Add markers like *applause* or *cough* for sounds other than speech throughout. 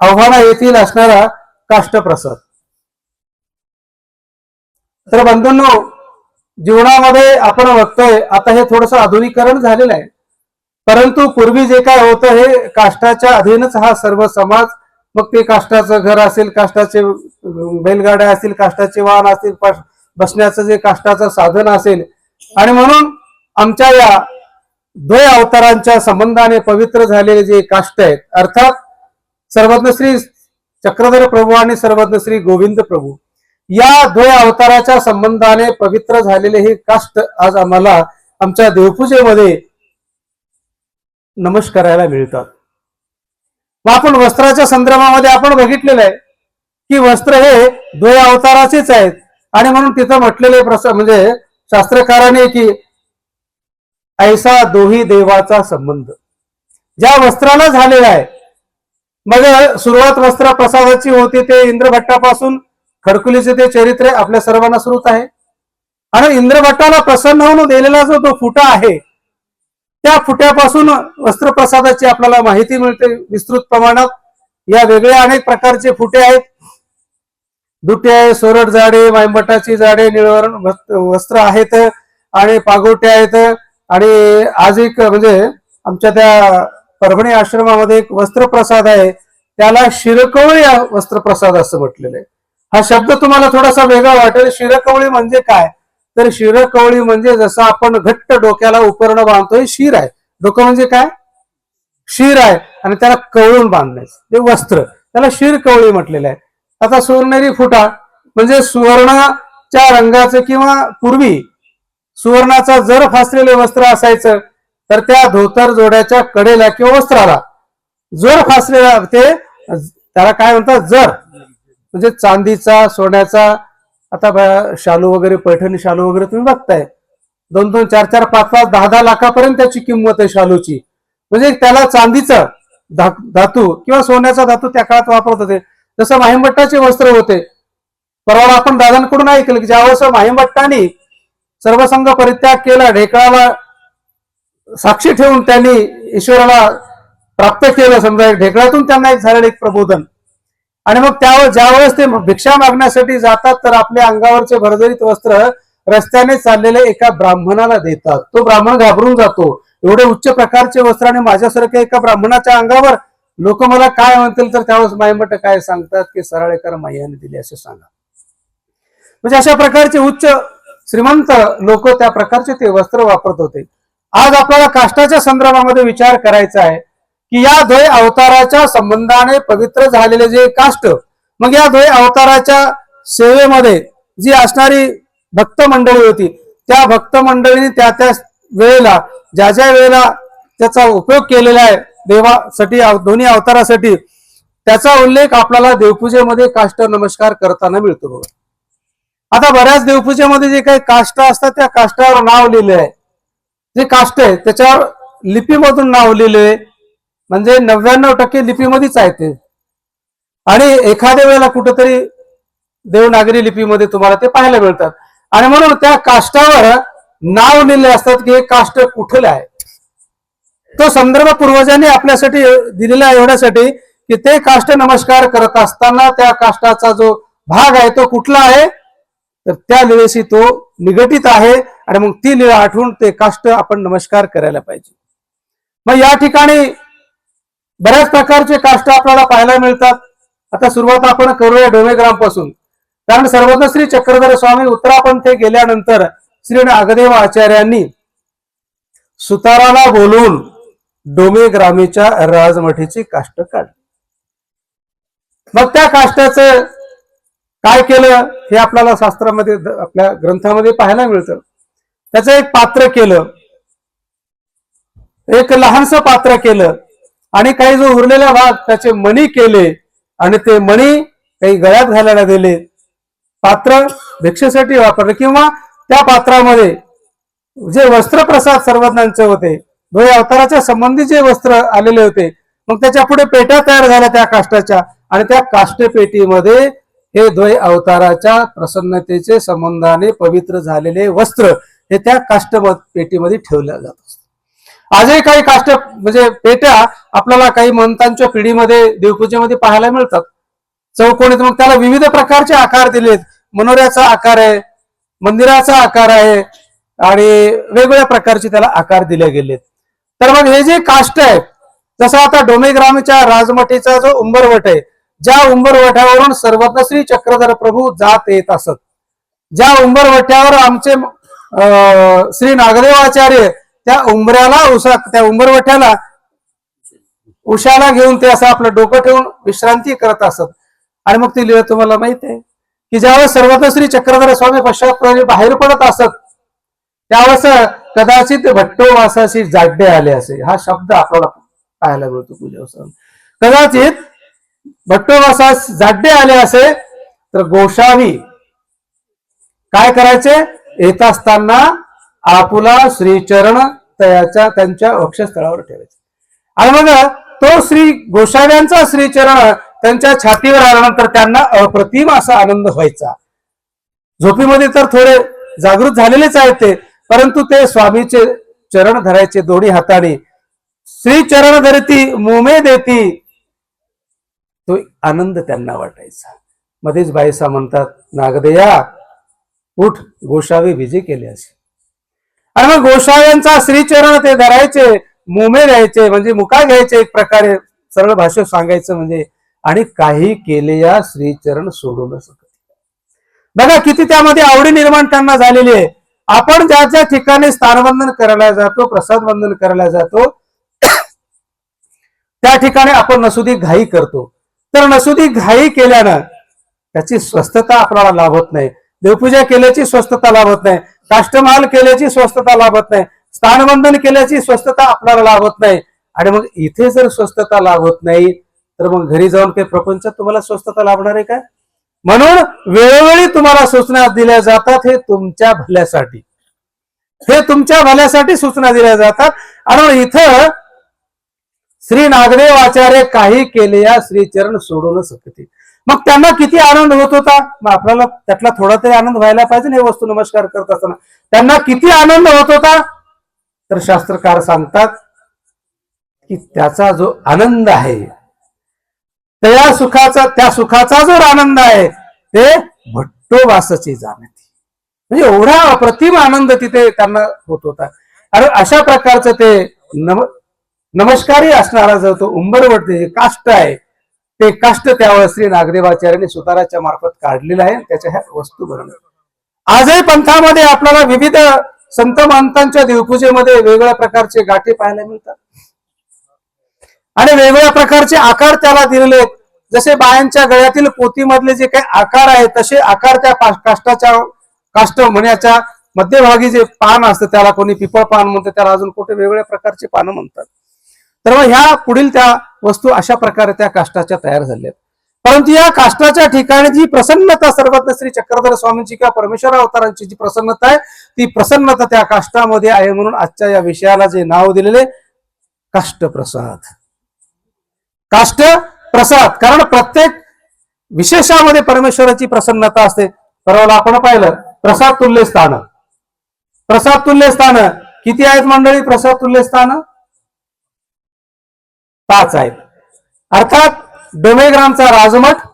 आव्हाना येथील असणारा काष्टप्रसाद. तर बंधूंनो जीवनामध्ये आपण बघतोय आता हे थोडस आधुनिकरण झालेलं आहे. परंतु पूर्वी जे काय होतं हे काष्टाच्या अधीनच हा सर्व समाज मग ते काष्टाचं घर असेल काष्टाचे बैलगाड्या असतील काष्टाचे वाहन असतील बसण्याचं जे काष्टाचं साधन असेल. आणि म्हणून आमच्या या द्वय अवतारांच्या संबंधाने पवित्र झालेले जे काष्ट आहेत अर्थात सर्वज्ञ श्री चक्रधर प्रभू आणि सर्वज्ञ श्री गोविंद प्रभू. या द्वय अवताराच्या संबंधाने पवित्र झालेले हे काष्ट आज आम्हाला आमच्या देवपूजेमध्ये नमस्कारायला मिळतात. मग आपण वस्त्राच्या संदर्भामध्ये आपण बघितलेलं आहे की वस्त्र हे द्वय अवताराचेच आहेत. आणि म्हणून तिथं म्हटलेले प्रस म्हणजे शास्त्रकाराने की ऐसा दोही देवाचा संबंध. ज्या वस्त्राला झालेला आहे मग सुरुवात वस्त्र प्रसादाची होती ते इंद्रभट्टापासून खडकुलीचे ते चरित्र आपल्या सर्वांना सुरूत आहे. आणि इंद्रभट्टाला प्रसन्न होऊन दिलेला जो तो फुटा आहे त्या फुट्यापासून वस्त्रप्रसादाची आपल्याला माहिती मिळते. विस्तृत प्रमाणात या वेगळ्या अनेक प्रकारचे फुटे आहेत. दुटे आहे सोरट जाडे मायंबटाची जाडे निळवरण वस्त्र- वस्त्र आहेत आणि पागोटे आहेत. आणि आज एक म्हणजे आमच्या त्या परभणी आश्रमामध्ये एक वस्त्रप्रसाद आहे. त्याला शिरकवळी वस्त्रप्रसाद असं म्हटलेलं आहे. हा शब्द तुम्हाला थोडासा वेगळा वाटेल. शिरकवळी म्हणजे काय? तर शिरकवळी म्हणजे जसं आपण घट्ट डोक्याला उपरणं बांधतोय शिर आहे. डोकं म्हणजे काय? शिर आहे. आणि त्याला कवळून बांधण्याचं ते वस्त्र. त्याला शिरकवळी म्हटलेलं आहे. आता सुवर्णेरी फुटा म्हणजे सुवर्णाच्या रंगाचं किंवा पूर्वी सुवर्णाचा जर फासलेले वस्त्र असायचं तर त्या धोतर जोड्याच्या कडेला किंवा वस्त्राला जर फासलेला ते त्याला काय म्हणतात? जर. म्हणजे चांदीचा सोन्याचा आता शालू वगैरे पैठणी शालू वगैरे तुम्ही बघताय. दोन दोन चार चार पाच पाच दहा दहा लाखापर्यंत त्याची किंमत आहे शालूची. म्हणजे त्याला चांदीचा धातू किंवा सोन्याचा धातू त्या काळात वापरत होते. जसं माहिमभट्टाचे वस्त्र होते. परवा आपण दादांकडून ऐकलं की ज्यावेळेस माहिमभट्टाने सर्वसंघ परित्याग केला ढेकळाला साक्षी ठेवून त्यांनी ईश्वराला प्राप्त केलं समजा ढेकळातून त्यांना एक झालेलं एक प्रबोधन. आणि मग त्यावर ज्यावेळेस ते भिक्षा मागण्यासाठी जातात तर आपल्या अंगावरचे भरजरीत वस्त्र रस्त्याने चाललेले एका ब्राह्मणाला देतात. तो ब्राह्मण घाबरून जातो. एवढे उच्च प्रकारचे वस्त्र आणि माझ्यासारख्या एका ब्राह्मणाच्या अंगावर लोक मला काय म्हणतील तर त्यावेळेस मायमट काय सांगतात की सरळ एका मायाने दिले असे सांगा. म्हणजे अशा प्रकारचे उच्च श्रीमंत लोक त्या प्रकारचे ते वस्त्र वापरत होते. आज आपल्याला काष्टाच्या संदर्भामध्ये विचार करायचा आहे की या द्वय अवताराच्या संबंधाने पवित्र झालेले जे काष्ट मग या द्वय अवताराच्या सेवेमध्ये जी असणारी भक्त मंडळी होती त्या भक्त मंडळीने त्या त्या वेळेला ज्या ज्या वेळेला त्याचा उपयोग केलेला आहे देवासाठी अव- दोन्ही अवतारासाठी त्याचा उल्लेख आपल्याला देवपूजेमध्ये काष्ट नमस्कार करताना मिळतो बघा. आता बऱ्याच देवपूजेमध्ये जे काही काष्ट असतात त्या काष्टावर नाव लिहिले आहे. जे काष्ट आहे त्याच्यावर लिपीमधून नाव लिहिले म्हणजे नव्याण्णव टक्के लिपीमध्येच आहे ते. आणि एखाद्या वेळेला कुठंतरी देवनागरी लिपीमध्ये तुम्हाला ते पाहायला मिळतात. आणि म्हणून त्या काष्टावर नाव लिहिले असतात की हे काष्ट कुठलं आहे? तो संदर्भ पूर्वजांनी आपल्यासाठी दिलेला आहे एवढ्यासाठी की ते काष्ट नमस्कार करत असताना त्या काष्टाचा जो भाग आहे तो कुठला आहे? तर त्या निळेशी तो निगटित आहे आणि मग ती निळ आठवून ते काष्ट आपण नमस्कार करायला पाहिजे. मग या ठिकाणी बऱ्याच प्रकारचे काष्ट आपल्याला पाहायला मिळतात. आता सुरुवात आपण करूया डोमेग्रामपासून कारण सर्वज्ञ श्री चक्रधर स्वामी उत्तरापंथ गेल्यानंतर श्री नागदेव आचार्यांनी सुताराला बोलून डोमेग्रामीच्या राजमठीची काष्ट काढली. मग त्या काष्टाचं काय केलं हे आपल्याला शास्त्रामध्ये आपल्या ग्रंथामध्ये पाहायला मिळतं. त्याचं एक पात्र केलं. एक लहानसं पात्र केलं. आणि काही जो उरलेला भाग त्याचे मणी केले आणि ते मणी काही गळ्यात घालायला दिले. पात्र भिक्षेसाठी वापरले किंवा त्या पात्रामध्ये जे वस्त्रप्रसाद सर्वज्ञांचे होते दोय अवताराच्या संबंधी जे वस्त्र आलेले होते मग त्याच्या पुढे पेट्या तयार झाल्या त्या काष्टाच्या आणि त्या काष्टपेटीमध्ये हे द्वय अवताराच्या प्रसन्नतेचे संबंधाने पवित्र झालेले वस्त्र हे त्या काष्ट पेटीमध्ये ठेवल्या जात असत. आजही काही काष्ट म्हणजे पेट्या आपल्याला काही मंतांच्या पिढीमध्ये देवपूजेमध्ये पाहायला मिळतात. चौकोनीत मग त्याला विविध प्रकारचे आकार दिलेत. मनोऱ्याचा आकार आहे मंदिराचा आकार आहे आणि वेगवेगळ्या प्रकारचे त्याला आकार दिले गेलेत. तर मग हे जे काष्ट आहेत जसं आता डोमेग्रामच्या राजमठीचा जो उंबरवट आहे ज्या उंबरवठ्यावरून सर्वत्र श्री चक्रधर प्रभू जात येत असत. ज्या उंबरवट्यावर आमचे श्री नागदेवाचार्य त्या उंबऱ्याला उसा त्या उंबरवट्याला उशाला घेऊन ते असं आपलं डोकं ठेवून विश्रांती करत असत. आणि मग ती लिहिलं तुम्हाला माहीत आहे की ज्यावेळेस सर्वत्र श्री चक्रधर स्वामी पश्चात बाहेर पडत असत त्यावेळेस कदाचित भट्टोवासाशी जाड्डे आले असे. हा शब्द आपल्याला पाहायला मिळतो पूजा कदाचित भट्टोवासास जाड्डे आले असे तर गोसावी काय करायचे? येत असताना आपुला श्रीचरण तयाच्या त्यांच्या वक्षस्थळावर ठेवायचे. आणि मग तो श्री गोसाव्यांचा श्रीचरण त्यांच्या छातीवर आल्यानंतर त्यांना अप्रतिम असा आनंद व्हायचा. झोपीमध्ये तर थोडे जागृत झालेलेच आहेत ते परंतु ते स्वामीचे चरण धरायचे दोन्ही हाताने. श्री चरण धरती मोमे देती तो आनंद त्यांना वाटायचा. मध्येच बाईसा म्हणतात नागदया उठ गोसावे विजय केले असे. आणि मग गोसाव्यांचा श्रीचरण ते धरायचे मोमे द्यायचे म्हणजे मुका घ्यायचे एक प्रकारे सरळ भाषेत सांगायचं म्हणजे आणि काही केले या श्रीचरण सोडू न शकत बघा किती त्यामध्ये आवडी निर्माण त्यांना झालेली आहे. आपण ज्या ज्या ठिकाणी स्थानवंदन करायला जातो प्रसाद वंदन करायला जातो त्या ठिकाणी आपण नसुदी घाई करतो. तर नसुदी घाई केल्यानं त्याची स्वस्थता आपल्याला लाभत नाही. देवपूजा केल्याची स्वस्थता लाभत नाही. काष्टमाल केल्याची स्वस्थता लाभत नाही. स्थानबंधन केल्याची स्वस्थता आपल्याला लाभत नाही. आणि मग इथे जर स्वस्थता लाभत नाही तर मग घरी जाऊन काही प्रपंचात तुम्हाला स्वस्थता लाभणार आहे का? म्हणून वेळोवेळी तुम्हाला सूचना दिल्या जातात हे तुमच्या भल्यासाठी. हे तुमच्या भल्यासाठी सूचना दिल्या जातात. आणि इथं श्री नागदेव आचार्य काही केले या श्रीचरण सोडून सकते. शकते मग त्यांना किती आनंद होत होता? मग आपल्याला त्यातला थोडा तरी आनंद व्हायला पाहिजे ना हे वस्तू नमस्कार करत असताना. त्यांना किती आनंद होत होता? तर शास्त्रकार सांगतात की त्याचा जो आनंद आहे त्या सुखाचा त्या सुखाचा जो आनंद आहे ते भट्टोवासाची जाणती. म्हणजे एवढा अप्रतिम आनंद तिथे त्यांना होत होता. आणि अशा प्रकारचं ते नम नमस्कारी असणारा जर तो उंबरवट जे काष्ट आहे ते काष्ट त्यावेळेस श्री नागदेवाचार्याने सुताराच्या मार्फत काढलेलं आहे त्याच्या ह्या वस्तू बनवल्या आजही पंथामध्ये आपल्याला विविध संत महंतांच्या देवपूजेमध्ये वेगवेगळ्या प्रकारचे गाठी पाहायला मिळतात. आणि वेगवेगळ्या प्रकारचे आकार त्याला दिलेले आहेत. जसे बायांच्या गळ्यातील पोतीमधले जे काही आकार आहेत तसे आकार त्या काष्टाच्या काष्ट म्हणण्याच्या मध्यभागी जे पान असतं त्याला कोणी पिपळ पान म्हणतं त्याला अजून कुठे वेगवेगळ्या प्रकारचे पानं म्हणतात. तर मग ह्या पुढील त्या वस्तू अशा प्रकारे त्या काष्टाच्या तयार झाल्या आहेत. परंतु या काष्टाच्या ठिकाणी जी प्रसन्नता सर्वज्ञ श्री चक्रधर स्वामींची किंवा परमेश्वर अवतारांची जी प्रसन्नता आहे ती प्रसन्नता त्या काष्टामध्ये आहे म्हणून आजच्या या विषयाला जे नाव दिलेले काष्टप्रसाद काष्ट प्रसाद कारण प्रत्येक विशेषामध्ये परमेश्वराची प्रसन्नता असते. परवाला आपण पाहिलं प्रसाद तुल्य स्थान प्रसाद तुल्य स्थान किती आहेत मंडळी प्रसाद तुल्य स्थान पाच आहेत. अर्थात डोमेग्रामचा राजमठ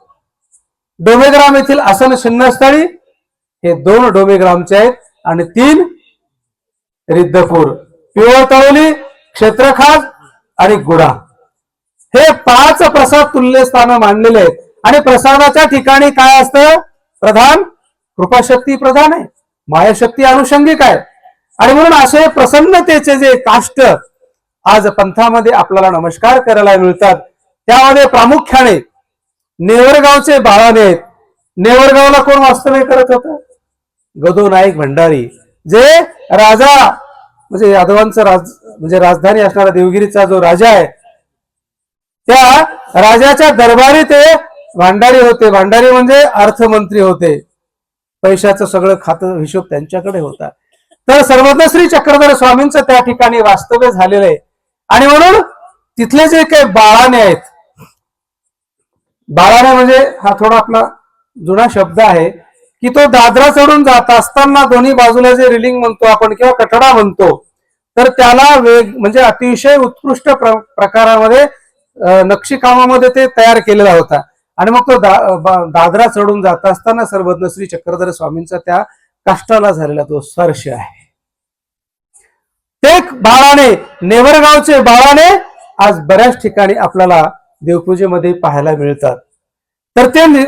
डोमेग्राम येथील आसन शिन्नस्थळी हे दोन डोमेग्रामचे आहेत आणि तीन रिद्धपूर पिवळतळोली क्षेत्रखाज आणि गुडा हे पाच प्रसाद तुल्य स्थान मांडलेले आहेत. आणि प्रसादाच्या ठिकाणी काय असतं? प्रधान कृपाशक्ती प्रधान आहे. मायाशक्ती अनुषंगिक आहे. आणि म्हणून असे प्रसन्नतेचे जे काष्ट आज पंथामध्ये आपल्याला नमस्कार करायला मिळतात. त्यामध्ये प्रामुख्याने नेवरगावचे बाळाने आहेत. नेवरगावला कोण वास्तव्य करत होतं? गदो नाईक भंडारी. जे राजा म्हणजे यादवांचं राज म्हणजे राजधानी असणारा देवगिरीचा जो राजा आहे त्या राजाच्या दरबारी ते भांडारी होते. भांडारी म्हणजे अर्थमंत्री होते. पैशाचं सगळं खातं हिशोब त्यांच्याकडे होता. तर सर्वज्ञ श्री चक्रधर स्वामींचं त्या ठिकाणी वास्तव्य झालेलं आहे. आणि म्हणून तिथले जे काही बाळाने आहेत. बाळाने म्हणजे हा थोडा आपला जुना शब्द आहे की तो दादरा चढून जात असताना दोन्ही बाजूला जे रिलिंग म्हणतो आपण किंवा कठडा म्हणतो तर त्याला वेग म्हणजे अतिशय उत्कृष्ट प्र- प्रकारामध्ये नक्षीकामामध्ये ते तयार केलेला होता. आणि मग तो दा- दादरा चढून जात असताना सर्वज्ञ श्री चक्रधर स्वामींचा त्या काष्टाला झालेला तो स्पर्श आहे. एक बाळाने नेवरगावचे बाळाने आज बऱ्याच ठिकाणी आपल्याला देवपूजेमध्ये पाहायला मिळतात. तर ते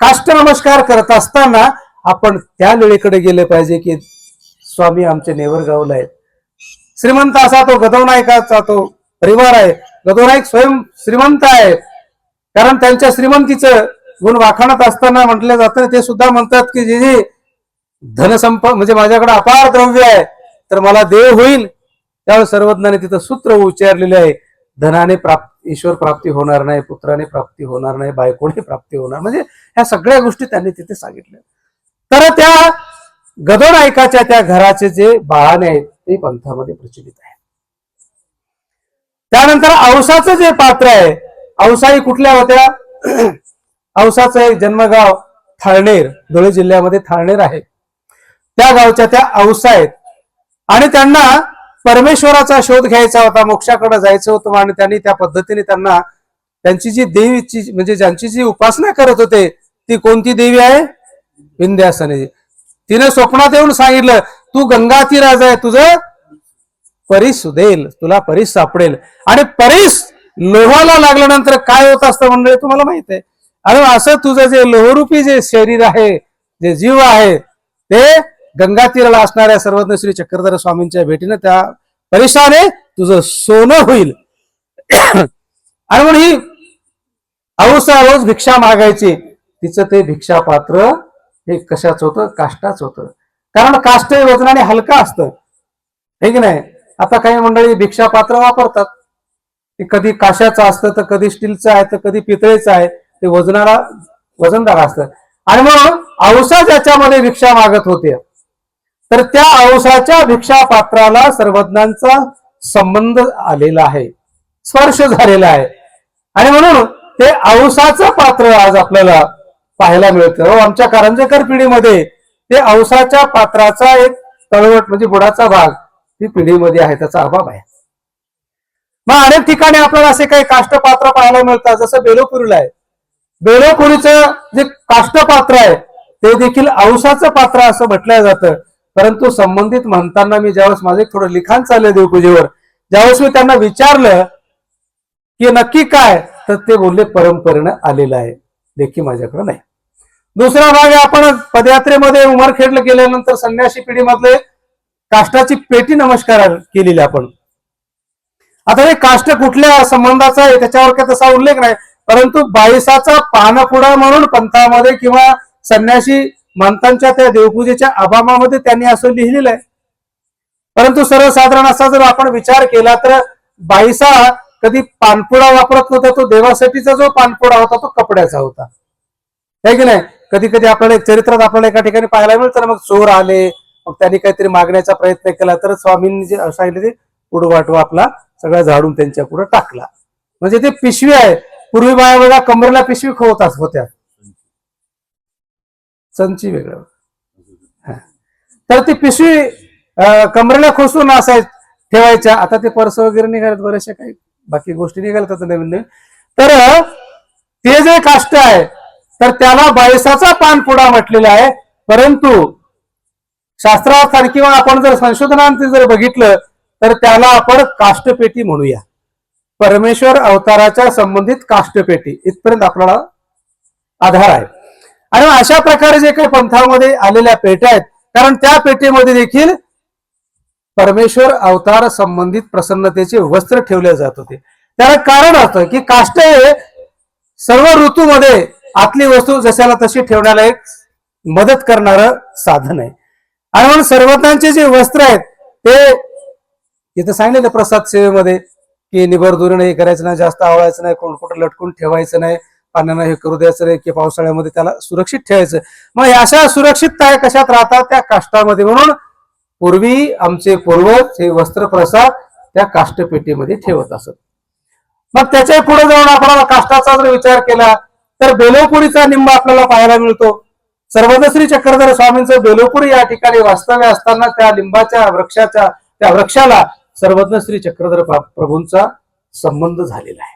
काष्ट नमस्कार करत असताना आपण त्या वेळेकडे गेले पाहिजे की स्वामी आमचे नेवरगावला आहेत. श्रीमंत असा तो गदवनायकाचा तो परिवार आहे. गदवनायक स्वयं श्रीमंत आहे. कारण त्यांच्या श्रीमंतीचं गुण वाखाणत असताना म्हटलं जातं ते सुद्धा म्हणतात की जे जे धनसंप म्हणजे माझ्याकडे अपार द्रव्य आहे. तर मला देव होईल. त्यावेळेस सर्वज्ञाने तिथं सूत्र उच्चारलेले आहे. धनाने प्राप्त ईश्वर प्राप्ती होणार नाही पुत्राने प्राप्ती होणार नाही बायकोने प्राप्ती होणार. म्हणजे ह्या सगळ्या गोष्टी त्यांनी तिथे सांगितल्या. तर त्या गदो नायकाच्या त्या घराचे जे बाळाने आहेत ते पंथामध्ये प्रचलित आहे त्यानंतर औसाचं जे पात्र आहे औसाई कुठल्या होत्या? *clears throat* औसाचं एक जन्मगाव थाळनेर धुळे जिल्ह्यामध्ये थाळनेर आहे. त्या गावच्या त्या औसा आहेत. आणि त्यांना परमेश्वराचा शोध घ्यायचा होता मोक्षाकडे जायचं होतं आणि त्यांनी त्या पद्धतीने त्यांना त्यांची जी देवीची म्हणजे ज्यांची जी उपासना करत होते ती कोणती देवी आहे? विंध्यासने. तिने स्वप्नात येऊन सांगितलं तू गंगाती राजा आहे तुझं परीस सुदेल तुला परीस सापडेल. आणि परीस लोहाला लागल्यानंतर काय होत असतं मंडळी तुम्हाला माहीत आहे. अरे असं तुझं जे लोहरूपी जे शरीर आहे जे जीव आहे ते गंगातीराला असणाऱ्या सर्वज्ञ श्री चक्रधर स्वामींच्या भेटीनं त्या परिसाने तुझं सोनं होईल. *clears throat* आणि म्हणून ही औसा रोज भिक्षा मागायची. तिचं ते भिक्षा पात्र हे कशाच होतं? काष्टाच होतं. कारण काष्ट हे वजनाने हलका असतं. हे की नाही? आता काही मंडळी भिक्षा पात्र वापरतात. ते कधी काशाचं असतं तर कधी स्टीलचं आहे तर कधी पितळेचं आहे. ते वजनाला वजनदार असतं. आणि मग औसा ज्याच्यामध्ये भिक्षा मागत होते तर त्या औसाच्या भिक्षा पात्राला सर्वज्ञांचा संबंध आलेला आहे. स्पर्श झालेला आहे. आणि म्हणून ते औसाचं पात्र आज आपल्याला पाहायला मिळतं. हो, आमच्या कारंजेकर पिढीमध्ये ते औसाच्या पात्राचा एक तळवट म्हणजे बुडाचा भाग ती पिढीमध्ये आहे त्याचा अभाव आहे. मग अनेक ठिकाणी आपल्याला असे काही काष्टपात्र पाहायला मिळतात. जसं बेलोपुरीला आहे. बेलोपुरीचं जे काष्टपात्र आहे ते देखील औसाचं पात्र असं म्हटलं जातं. परंतु संबंधित म्हणताना मी ज्यावेळेस माझे थोडं लिखाण चाललंय देवपूजेवर ज्यावेळेस मी त्यांना विचारलं की नक्की काय तर ते बोलले परंपरेनं आलेलं आहे. लेखी माझ्याकडे नाही. दुसरा भाग आहे आपण पदयात्रेमध्ये उमरखेडला गेल्यानंतर संन्यासी पिढीमधले काष्टाची पेटी नमस्कार केलेली आपण. आता हे काष्ट कुठल्या संबंधाचा आहे त्याच्यावर काही तसा उल्लेख नाही परंतु बाईसाचा पानपुडा म्हणून पंथामध्ये किंवा संन्यासी मानतांच्या त्या देवपूजेच्या अभामामध्ये त्यांनी असं लिहिलेलं आहे. परंतु सर्वसाधारण असा जर आपण विचार केला तर बाईसा कधी पानपुडा वापरत नव्हता तो देवासाठीचा जो पानपुडा होता तो कपड्याचा होता. आहे की नाही? कधी कधी आपल्याला एक चरित्रात आपल्याला एका ठिकाणी पाहायला मिळतं मग चोर आले मग त्यांनी काहीतरी मागण्याचा प्रयत्न केला तर स्वामींनी जे सांगितले ते पुढवाटवा आपला सगळा झाडून त्यांच्या पुढे टाकला. म्हणजे ते पिशवी आहे. पूर्वी बाया बघा कमरेला पिशवी खोवत होत्या. संची वेगळं. हा. तर ती पिशवी कमरेला खोसून असाय ठेवायच्या. आता ते पर्स वगैरे निघाल्यात बऱ्याचशा काही. बाकी गोष्टी निघाल्यात आता नवीन नवीन तर ते जे काष्ट आहे तर त्याला बायसाचा पानपुडा म्हटलेला आहे. परंतु शास्त्रार्थ किंवा आपण जर संशोधनांत जर बघितलं तर त्याला आपण काष्टपेटी म्हणूया. परमेश्वर अवताराच्या संबंधित काष्टपेटी. इथपर्यंत आपल्याला आधार आहे. आणि अशा प्रकारे जे काही पंथामध्ये आलेल्या पेट्या आहेत कारण त्या पेटीमध्ये देखील परमेश्वर अवतार संबंधित प्रसन्नतेचे वस्त्र ठेवले जात होते. त्याला कारण असतं की काष्ट हे सर्व ऋतूमध्ये आतली वस्तू जशाला तशी ठेवण्याला एक मदत करणारं साधन आहे. आणि म्हणून सर्वतांचे जे वस्त्र आहेत ते इथं सांगितलं प्रसाद सेवेमध्ये की निबर दुरीनं हे करायचं नाही जास्त आवडायचं नाही कोण कुठं लटकून ठेवायचं नाही पाण्यानं हे करू द्यायचं नाही की पावसाळ्यामध्ये त्याला सुरक्षित ठेवायचं. मग अशा सुरक्षितता कशात राहतात? त्या काष्टामध्ये म्हणून पूर्वी आमचे पूर्वज हे वस्त्र प्रसाद त्या काष्टपेटीमध्ये ठेवत असत. मग त्याच्या पुढे जाऊन आपण काष्टाचा जर विचार केला तर बेलोपुरीचा निंब आपल्याला पाहायला मिळतो. सर्वदश्री चक्रधर स्वामींचं बेलोपुरी या ठिकाणी वास्तव्य असताना त्या लिंबाच्या वृक्षाच्या त्या वृक्षाला सर्वज्ञ श्री चक्रधर प्रभूंचा संबंध झालेला आहे.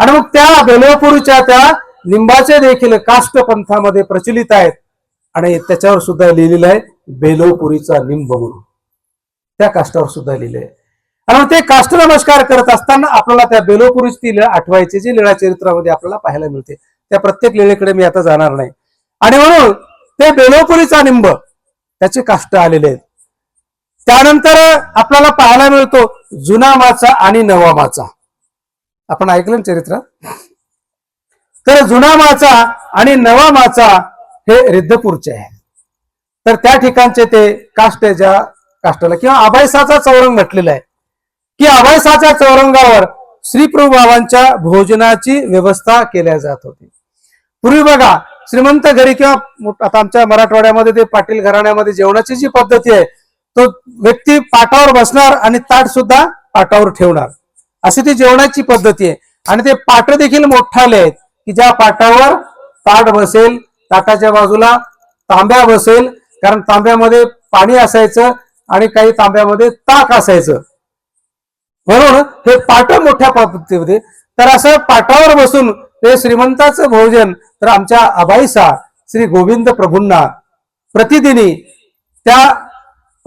आणि मग त्या बेलवपुरीच्या त्या लिंबाचे देखील काष्ट पंथामध्ये प्रचलित आहेत. आणि त्याच्यावर सुद्धा लिहिलेलं आहे बेलवपुरीचा लिंब म्हणून. त्या काष्टावर सुद्धा लिहिले आहे. आणि मग ते काष्ट नमस्कार करत असताना आपल्याला त्या बेलोपुरीची लीळा आठवायची जी लीळा चरित्रामध्ये आपल्याला पाहायला मिळते. त्या प्रत्येक लीळेकडे मी आता जाणार नाही. आणि म्हणून ते बेलोपुरीचा निंब त्याचे काष्ट आलेले आहेत. त्यानंतर आपल्याला पाहायला मिळतो जुना माचा आणि नवा माचा. आपण ऐकलं ना तर जुना माचा आणि नवा माचा हे रिद्धपूरचे आहे. तर त्या ठिकाणचे ते काष्ट ज्या काष्टाला किंवा अभयसाचा चौरंग म्हटलेला आहे. की अभयसाच्या चौरंगावर श्रीप्रभू बाबांच्या भोजनाची व्यवस्था केल्या जात होती. पूर्वी बघा श्रीमंत घरी किंवा आता आमच्या मराठवाड्यामध्ये ते पाटील घराण्यामध्ये जेवणाची जी पद्धती आहे तो व्यक्ती पाटावर बसणार आणि ताट सुद्धा पाटावर ठेवणार. अशी ती जेवणाची पद्धती आहे. आणि ते पाट देखील मोठाले आहेत की ज्या पाटावर ताट बसेल ताटाच्या बाजूला तांब्या बसेल कारण तांब्यामध्ये पाणी असायचं आणि काही तांब्यामध्ये ताक असायचं. म्हणून हे पाट मोठ्या पद्धतीमध्ये तर असं पाटावर बसून ते श्रीमंताचं भोजन तर आमच्या अबाईसा श्री गोविंद प्रभूंना प्रतिदिनी त्या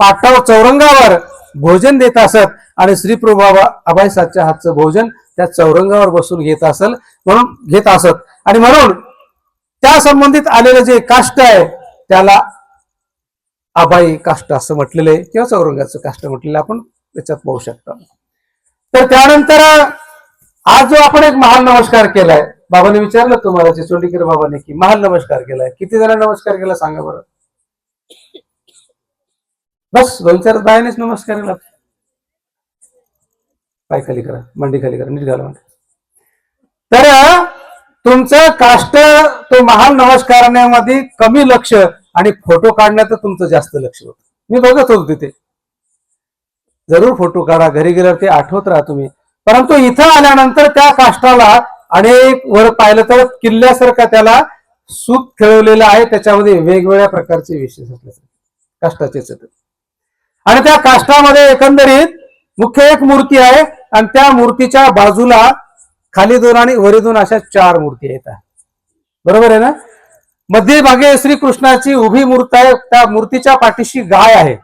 पाटावर चौरंगावर भोजन देत असत आणि श्रीप्रभू बाबा अभयसाच्या हातचं भोजन त्या चौरंगावर बसून घेत असल म्हणून घेत असत. आणि म्हणून त्या संबंधित आलेलं जे काष्ट आहे त्याला आबाई काष्ट असं म्हटलेलं आहे किंवा चौरंगाचं काष्ट म्हटलेलं आपण त्याच्यात पाहू शकतो. तर त्यानंतर आज जो आपण एक महान नमस्कार केलाय बाबाने विचारलं तुम्हाला चिचोंडीकर बाबाने की महान नमस्कार केलाय किती जण नमस्कार केला सांगा बरं. बस दोन चार बायानेच नमस्कार केला. पाय खाली करा मांडी खाली करा नीट घाला मांडी. तर तुमचं काष्ट तो महान नमस्कार करण्यामध्ये कमी लक्ष आणि फोटो काढण्यात तुमचं जास्त लक्ष होत. मी बघत होतो तिथे. जरूर फोटो काढा घरी गेल्यावर ते आठवत राहा तुम्ही. परंतु इथं आल्यानंतर त्या काष्टाला अनेक वर पाहिलं तर किल्ल्यासारखा त्याला सूप खेळवलेलं आहे. त्याच्यामध्ये वेगवेगळ्या प्रकारचे विशेष असले. काष्टाचेच आहेत. आणि त्या काष्टामध्ये एकंदरीत मुख्य एक मूर्ती आहे आणि त्या मूर्तीच्या बाजूला खाली दोन आणि वरी दोन अशा चार मूर्ती येतात बरोबर आहे ना? मध्यभागी श्रीकृष्णाची उभी मूर्त आहे. त्या मूर्तीच्या पाठीशी गाय आहे.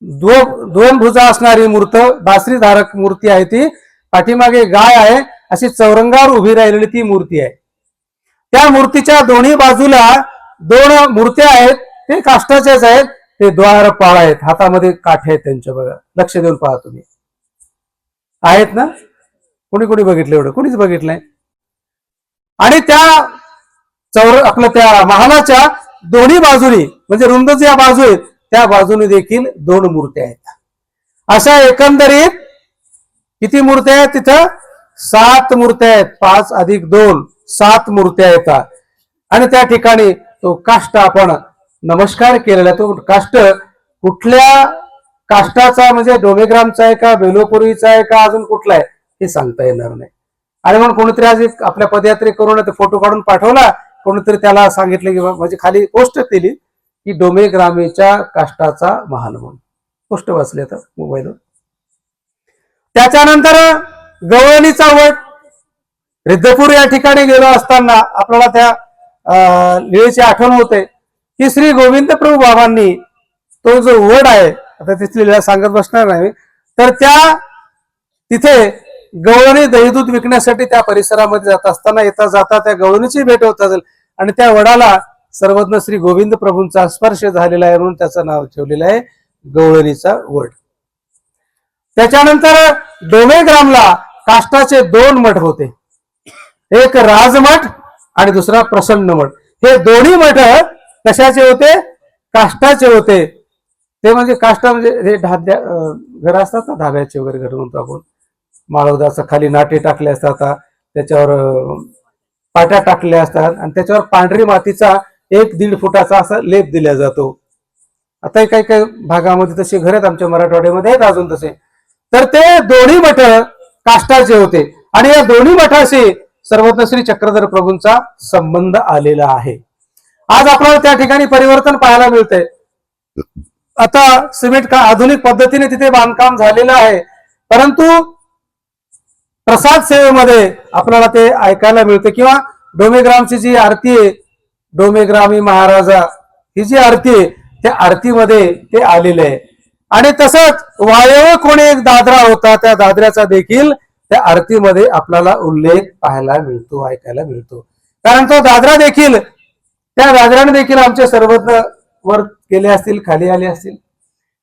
दो- दोन भुजा असणारी मूर्त बासरी धारक मूर्ती आहे ती. पाठीमागे गाय आहे. अशी चौरंगावर उभी राहिलेली ती मूर्ती आहे. त्या मूर्तीच्या दोन्ही बाजूला दोन मूर्त्या आहेत. ते काष्टाच्याच आहेत. ते द्वारपाळ आहेत हातामध्ये काठे आहेत त्यांच्या बघा. लक्ष देऊन पहा तुम्ही. आहेत ना? कोणी कोणी बघितलं एवढं? कोणीच बघितलंय? आणि त्या चौर आपलं त्या महालाच्या दोन्ही बाजूनी म्हणजे रुंद ज्या बाजू आहेत त्या बाजूने देखील दोन मूर्त्या आहेत. अशा एकंदरीत किती मूर्त्या आहेत तिथं? सात मूर्त्या आहेत. पाच अधिक दोन सात मूर्त्या येतात. आणि त्या ठिकाणी तो काष्ट आपण नमस्कार केलेला तो काष्ट कुठल्या काष्टाचा म्हणजे डोमेग्रामचा आहे का बेलोपुरीचा आहे का अजून कुठला आहे हे सांगता येणार नाही. आणि म्हणून कोणीतरी आज एक आपल्या पदयात्रे करून ते फोटो काढून पाठवला कोणीतरी त्याला सांगितलं की म्हणजे खाली पोस्ट केली की डोमेग्रामेच्या काष्टाचा महान म्हणून. पोस्ट वाचली आता मोबाईलवर त्याच्यानंतर गवळणीचा वट. रिद्धपूर या ठिकाणी गेलो असताना आपल्याला त्या अं, आठवण होते. की श्री गोविंद प्रभू बाबांनी तो जो वड आहे आता तिथली लीळा सांगत बसणार नाही तर त्या तिथे गवळणी दहीदूध विकण्यासाठी त्या परिसरामध्ये जात असताना येता जाता त्या गवळणीची भेट होत असेल आणि त्या वडाला सर्वज्ञ श्री गोविंद प्रभूंचा स्पर्श झालेला आहे म्हणून त्याचं नाव ठेवलेलं आहे गवळणीचा वड. त्याच्यानंतर डोमेग्रामला काष्टाचे दोन मठ होते. एक राजमठ आणि दुसरा प्रसन्न मठ. हे दोन्ही मठ कशाचे होते? काष्टाचे होते. ते म्हणजे काष्टा म्हणजे हे ढाब्या घर असतात ना धाब्याचे वगैरे घर म्हणतो आपण. माळवदाचं खाली नाटे टाकले असतात त्याच्यावर पाट्या टाकल्या असतात आणि त्याच्यावर पांढरी मातीचा एक दीड फुटाचा असा लेप दिला जातो. आता काही काही भागामध्ये तसे घर आहेत आमच्या मराठवाड्यामध्ये आहेत अजून तसे. तर ते दोन्ही मठ काष्टाचे होते. आणि या दोन्ही मठाशी सर्वज्ञ श्री चक्रधर प्रभूंचा संबंध आलेला आहे. आज आपल्याला त्या ठिकाणी परिवर्तन पाहायला मिळतंय. आता सिमेंट का आधुनिक पद्धतीने तिथे बांधकाम झालेलं आहे. परंतु प्रसाद सेवेमध्ये आपल्याला ते ऐकायला मिळतं. किंवा डोमेग्रामची जी आरती आहे डोमेग्रामी महाराजा ही जी आरती आहे त्या आरतीमध्ये ते आलेले आहे. आणि तसंच वायव कोणी एक दादरा होता त्या दादऱ्याचा देखील त्या आरतीमध्ये आपल्याला उल्लेख पाहायला मिळतो ऐकायला मिळतो. कारण तो दादरा देखील त्या व्याघ्राने देखील आमचे सर्वत्र वर गेले असतील खाली आले असतील.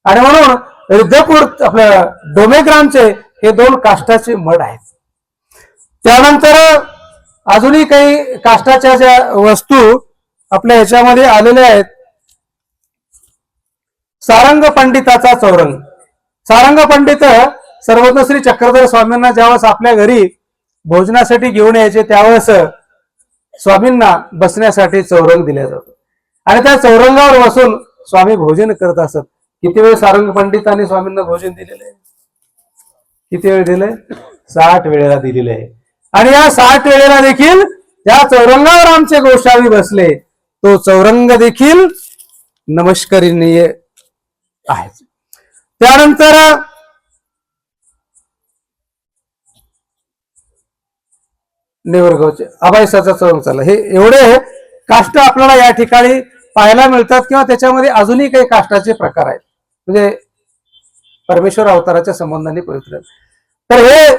आणि म्हणून रिद्धपूर आपल्या डोमेग्रामचे हे दोन काष्टाचे मठ आहेत. त्यानंतर अजूनही काही काष्टाच्या ज्या वस्तू आपल्या ह्याच्यामध्ये आलेल्या आहेत. सारंग पंडिताचा चौरंग. सारंग पंडित सर्वज्ञ श्री चक्रधर स्वामींना ज्यावेळेस आपल्या घरी भोजनासाठी घेऊन यायचे त्यावेळेस स्वामींना बसण्यासाठी चौरंग दिला जातो आणि त्या चौरंगावर बसून स्वामी भोजन करत असत. किती वेळ सारंग पंडितांनी स्वामींना भोजन दिलेलं? आहे किती वेळ दिलंय साठ वेळेला दिलेलं. आहे आणि या साठ वेळेला देखील त्या चौरंगावर आमचे गोसावी बसले. तो चौरंग देखील नमस्करणीय आहे. त्यानंतर नेवरगावचे. अभायसाचा चौरंग चालला. हे एवढे काष्ट आपल्याला या ठिकाणी पाहायला मिळतात किंवा त्याच्यामध्ये अजूनही काही काष्टाचे प्रकार आहेत. म्हणजे परमेश्वर अवताराच्या संबंधाने पवित्र तर हे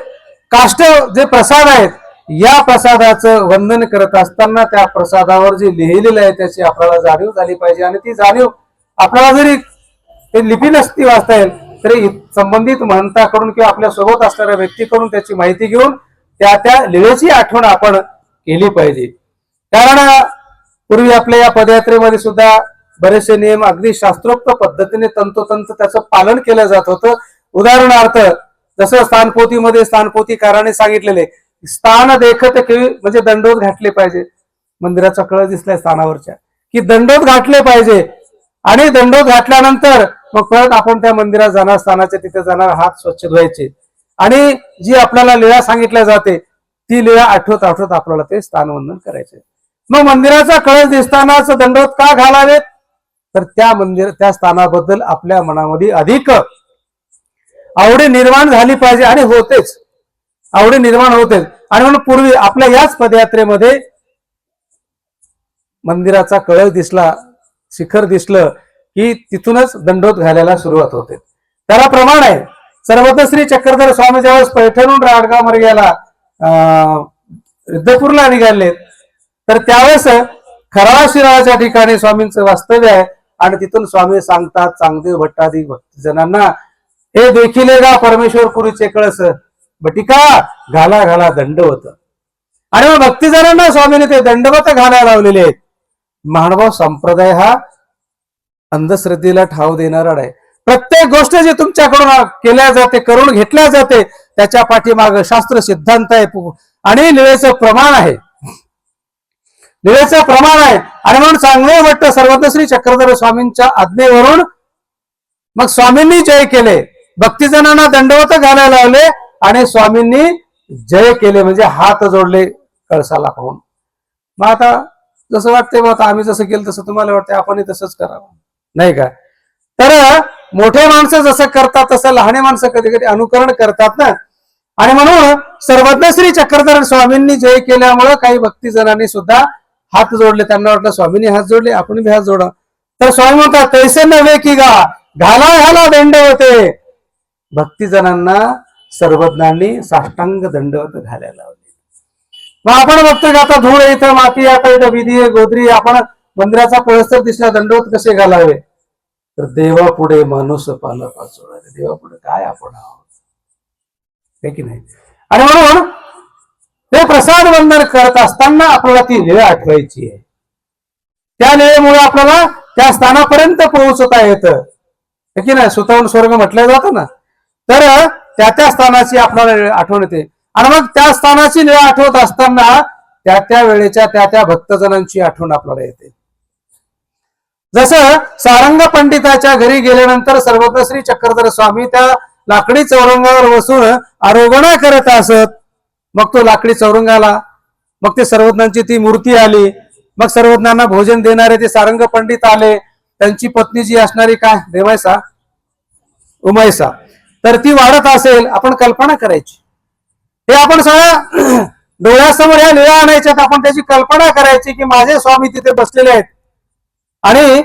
काष्ट जे प्रसाद आहेत या प्रसादाचं वंदन करत असताना त्या प्रसादावर जे लिहिलेलं आहे त्याची आपल्याला जाणीव झाली पाहिजे. आणि ती जाणीव आपल्याला जरी ते लिपी नसती वाचता येईल तरी संबंधित महंताकडून किंवा आपल्यासोबत असणाऱ्या व्यक्तीकडून त्याची माहिती घेऊन त्या त्या लिळेची आठवण आपण केली पाहिजे. कारण पूर्वी आपल्या या पदयात्रेमध्ये सुद्धा बरेचसे नियम अगदी शास्त्रोक्त पद्धतीने तंतोतंत त्याचं पालन केलं जात होतं. उदाहरणार्थ जसं स्थानपोतीमध्ये स्थानपोतीकाराने सांगितलेले स्थान देखत केळी म्हणजे दंडोत घातले पाहिजे. मंदिराचा कळ दिसलाय स्थानावरच्या. की दंडोत घातले पाहिजे. आणि दंडोत घातल्यानंतर मग परत आपण त्या मंदिरात जाणार स्थानाच्या तिथे जाणार हात स्वच्छ धुवायचे. आणि जी आपल्याला लीळा सांगितल्या जाते ती लीळा आठवत आठवत आपल्याला ते स्थानवंदन करायचे. मग मंदिराचा कळस दिसतानाच दंडोत का घालावेत? तर त्या मंदिर त्या स्थानाबद्दल आपल्या मनामध्ये अधिक आवडी निर्माण झाली पाहिजे आणि होतेच. आवडी निर्माण होतेच. आणि म्हणून पूर्वी आपल्या याच पदयात्रेमध्ये मंदिराचा कळस दिसला शिखर दिसलं की तिथूनच दंडोत घालायला सुरुवात होते. त्याला प्रमाण आहे. सर्वत्र श्री चक्रधर स्वामी ज्यावेळेस पैठणहून राडगाव मार्गाला अं, रिद्धपूरला निघाले. तर त्यावेळेस खराळा शिराळाच्या ठिकाणी स्वामींचं वास्तव्य आहे आणि तिथून स्वामी सांगतात चांगदेव भट्टादी भक्तजनांना हे देखील गा परमेश्वर पुरीचे कळस. बटिका घाला घाला दंडवत. आणि मग भक्तिजनांना स्वामीने ते दंडवत घालायला लावलेले आहेत. महानुभाव संप्रदाय हा अंधश्रद्धेला ठाव देणारा आहे. प्रत्येक गोष्ट जी तुमच्याकडून केल्या जाते करून घेतल्या जाते त्याच्या पाठीमाग शास्त्र सिद्धांत आहे. आणि निळेचं प्रमाण आहे. निळेचं प्रमाण आहे. आणि म्हणून चांगले वाटतं सर्वत्र श्री चक्रधर स्वामींच्या आज्ञेवरून मग स्वामींनी जय केले. भक्तीजनांना दंडवत घालायला लावले आणि स्वामींनी जय केले. म्हणजे हात जोडले कळसाला पाहून. मग आता जसं वाटतंय मग आता आम्ही जसं केलं तसं तुम्हाला वाटतंय आपणही तसंच करावं. नाही का? तर मोठे माणसं जसं करतात तसं लहाने माणसं कधी कधी अनुकरण करतात ना. आणि म्हणून सर्वज्ञ श्री चक्रधर स्वामींनी जय केल्यामुळं काही भक्तीजनांनी सुद्धा हात जोडले. त्यांना वाटलं स्वामींनी हात जोडले आपण बी हात जोडा. तर स्वामी म्हणतात तैसे नव्हे की गा घाला घाला दंड होते. भक्तिजनांना सर्वज्ञांनी साष्टांग दंडवत घालायला लावले. मग आपण बघतो की आता धूळ इथं माती आता इथं विधी गोदरी आपण मंदिराचा पळस्तर दिसला दंडवत कसे घालावे? तर देवापुढे माणूस पाला सोडावे देवापुढे काय आपण आहोत? हे की नाही? आणि म्हणून ते प्रसाद वंदन करत असताना आपल्याला ती वेळ आठवायची आहे. त्या वेळेमुळे आपल्याला त्या स्थानापर्यंत पोहोचता येतं. हे की नाही? सुतवून स्वर्ग म्हटलं जातं ना? तर त्या त्या स्थानाची आपल्याला आठवण येते. आणि मग त्या स्थानाची वेळ आठवत असताना त्या त्या वेळेच्या त्या त्या भक्तजनांची आठवण आपल्याला येते. जसं सारंग पंडिताच्या घरी गेल्यानंतर सर्वत्र श्री चक्रधर स्वामी त्या लाकडी चौरंगावर बसून आरोगणा करत असत. मग तो लाकडी चौरंगाला मग ते सर्वज्ञांची ती मूर्ती आली. मग सर्वज्ञांना भोजन देणारे ते सारंग पंडित आले. त्यांची पत्नी जी असणारी काय? देवायसा? उमायसा. तर ती वाढत असेल. आपण कल्पना करायची. हे आपण सगळ्या *clears throat* डोळ्यासमोर ह्या लिळा आणायच्यात आपण त्याची कल्पना करायची की माझे स्वामी तिथे बसलेले आहेत. आणि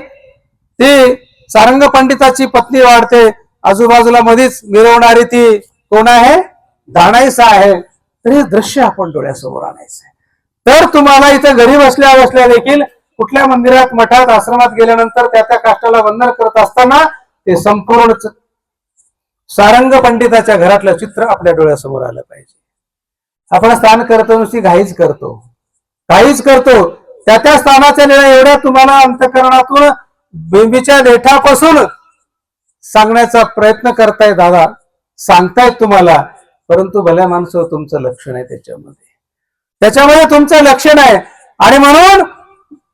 ती सारंग पंडिताची पत्नी वाढते. आजूबाजूला मध्येच मिरवणारी ती कोण आहे? दाणाईसा आहे. तर हे दृश्य आपण डोळ्यासमोर आणायचं तर तुम्हाला इथे घरी बसल्या बसल्या देखील कुठल्या मंदिरात मठात आश्रमात गेल्यानंतर त्या त्या काष्टाला वंदन करत असताना ते संपूर्ण सारंग पंडिताच्या घरातलं चित्र आपल्या डोळ्यासमोर आलं पाहिजे. आपण स्थान करतो नुसती घाईच करतो. घाईच करतो. त्या त्या स्थानाच्या निळ्या एवढ्या तुम्हाला अंतकरणातून बिंबीच्या देठापासून सांगण्याचा प्रयत्न करताय दादा सांगतायत तुम्हाला परंतु भल्या माणसं तुमचं लक्षण आहे त्याच्यामध्ये. त्याच्यामध्ये तुमचं लक्षण आहे आणि म्हणून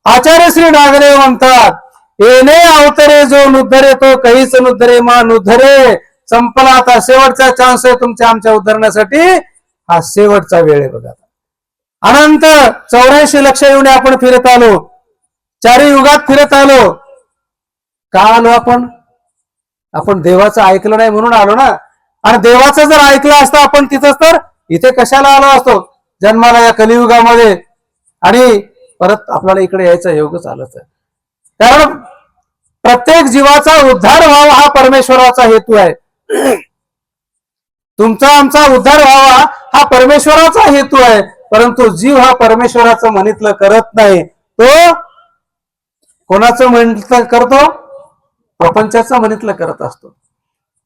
आचार्य श्री नागरे म्हणतात येणे अवतरे जो नुद्धरे तो काहीच नुद्धरे मा नुद्धरे. संपला आता शेवटचा चान्स आहे तुमच्या आमच्या उद्धरण्यासाठी हा शेवटचा वेळ आहे बघा अनंत चौऱ्याऐंशी लक्ष येऊन आपण फिरत आलो. चारी युगात फिरत आलो. का आलो आपण? आपण देवाचं ऐकलं नाही म्हणून आलो ना? आणि देवाचं जर ऐकलं असतं आपण तिथंच तर इथे कशाला आलो असतो? जन्माला या कलियुगामध्ये. आणि परत आपल्याला इकडे यायचा योगच आलं तर कारण प्रत्येक जीवाचा उद्धार व्हावा हा परमेश्वराचा हेतू आहे. तुमचा आमचा उद्धार व्हावा हा परमेश्वराचा हेतू आहे. परंतु जीव हा परमेश्वराचं मनीतलं करत नाही. तो कोणाचं म्हणतलं करतो? प्रपंचाचं मनीतलं करत असतो.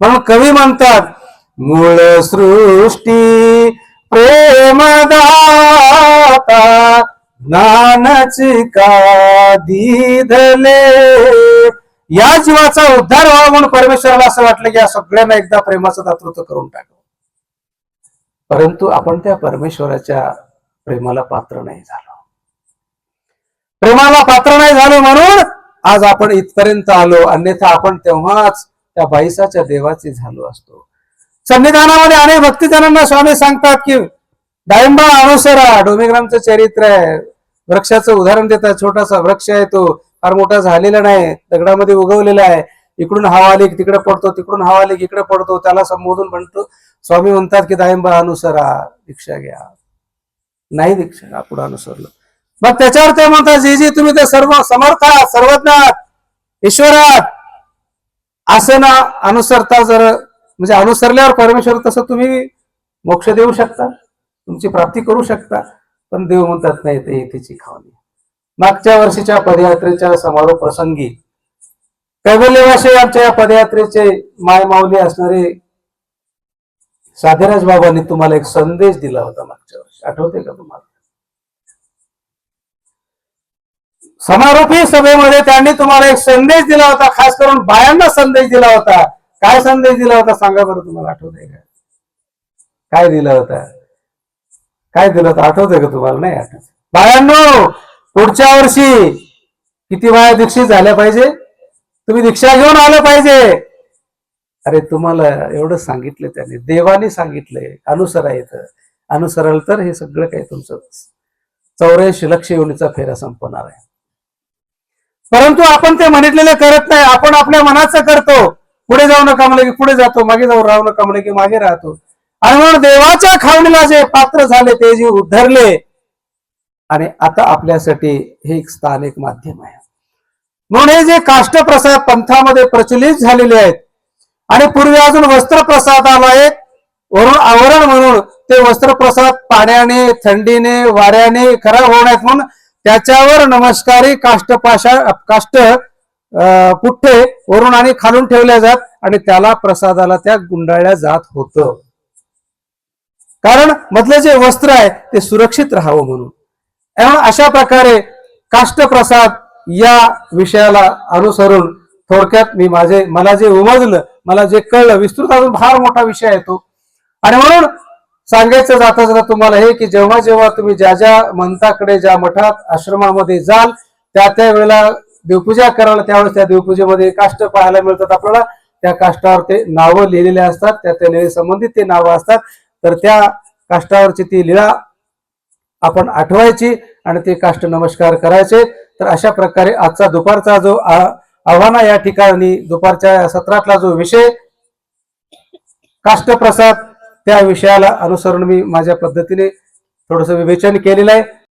म्हणून कवी म्हणतात मूळ सृष्टी प्रेमदाता ज्ञानाची का दिधले? या जीवाचा उद्धार व्हावा म्हणून परमेश्वराला असं वाटलं की या सगळ्यांना एकदा प्रेमाचं दातृत्व करून टाकावं. परंतु आपण त्या परमेश्वराच्या प्रेमाला पात्र नाही झालो. प्रेमाला पात्र नाही झालो म्हणून आज आपण इथपर्यंत आलो. अन्यथा आपण तेव्हाच त्या बाईसाच्या देवाचे झालो असतो. संविधानामध्ये अनेक भक्तिजनांना स्वामी सांगतात की डाळिंबा अनुसरा डोमेग्रामचं चरित्र आहे. वृक्षाचं उदाहरण देतात. छोटासा वृक्ष आहे तो. फार मोठा झालेला नाही. दगडामध्ये उगवलेला आहे. इकडून हवा आली तिकडे पडतो. तिकडून हवा आली इकडे पडतो. त्याला संबोधून म्हणतो. स्वामी म्हणतात की डाळिंबा अनुसरा दीक्षा घ्या. नाही दीक्षा पुढे अनुसरलं. मग त्याच्यावर ते म्हणतात जे जी तुम्ही ते सर्व समर्थ आहात सर्वज्ञ आहात ईश्वरात. असं ना अनुसरता जर म्हणजे अनुसरल्यावर परमेश्वर तसं तुम्ही मोक्ष देऊ शकता तुमची प्राप्ती करू शकता पण देव म्हणतात नाही ते तिची खावणी. मागच्या वर्षीच्या पदयात्रेच्या समारोप प्रसंगी कैवल्यवाशी आमच्या या पदयात्रेचे माय माऊली असणारे साधेराज बाबांनी तुम्हाला एक संदेश दिला होता मागच्या वर्षी. आठवते का तुम्हाला? समारोपी सभेमध्ये त्यांनी तुम्हाला एक संदेश दिला होता खास करून बायांना संदेश दिला होता. काय संदेश दिला होता सांगा बरं तुम्हाला आठवतंय का? काय दिला होता? काय दिलं होतं? आठवतंय का तुम्हाला? नाही आठवत. बायांनो पुढच्या वर्षी किती बाया दीक्षित झाल्या पाहिजे? तुम्ही दीक्षा घेऊन आलं पाहिजे. अरे तुम्हाला एवढं सांगितलं त्याने. देवाने सांगितलंय. अनुसरायचं अनुसराल तर हे सगळं काही तुमचं चौऱ्याऐंशी लक्ष योनीचा फेरा संपणार आहे. परंतु आपण ते म्हणितलेलं करत नाही. आपण आपल्या मनाचं करतो. पुढे जाऊ नका म्हणलं की पुढे जातो. मागे जाऊ राहू नका म्हणलं की मागे राहतो. आणि म्हणून देवाच्या खावणीला जे पात्र झाले ते जे उद्धरले आणि आता आपल्यासाठी हे एक स्थान एक माध्यम आहे. म्हणून हे जे काष्टप्रसाद पंथामध्ये प्रचलित झालेले आहेत आणि पूर्वी अजून वस्त्रप्रसादाला एक वरून आवरण म्हणून ते वस्त्रप्रसाद पाण्याने थंडीने वाऱ्याने खराब होण्यात म्हणून त्याच्यावर नमस्कारी काष्टपाशा काष्ट पुठ्ठे वरून आणि खालून ठेवल्या जात आणि त्याला प्रसादाला त्या गुंडाळल्या जात होतं. कारण मधलं जे वस्त्र आहे ते सुरक्षित राहावं म्हणून. अशा प्रकारे काष्टप्रसाद या विषयाला अनुसरून थोडक्यात मी माझे मला जे उमजलं मला जे कळलं विस्तृत अजून फार मोठा विषय आहे तो. आणि म्हणून सांगायचं जाता जाता तुम्हाला हे की जेव्हा जेव्हा तुम्ही ज्या ज्या मंताकडे ज्या मठात आश्रमामध्ये जाल त्या त्या वेळेला देवपूजा कराल त्यावेळेस त्या देवपूजेमध्ये काष्ट पाहायला मिळतात आपल्याला. त्या काष्टावर ते नावं लिहिलेले असतात त्या त्या संबंधित ते नावं असतात. तर त्या काष्टावरची ती लिळा आपण आठवायची आणि ते काष्ट नमस्कार करायचे. तर अशा प्रकारे आजचा दुपारचा जो आ- आव्हाना या ठिकाणी दुपारच्या सत्रातला जो विषय काष्टप्रसाद त्या विषयाला अनुसरून मी माझ्या पद्धतीने थोडस विवेचन केलेलं आहे.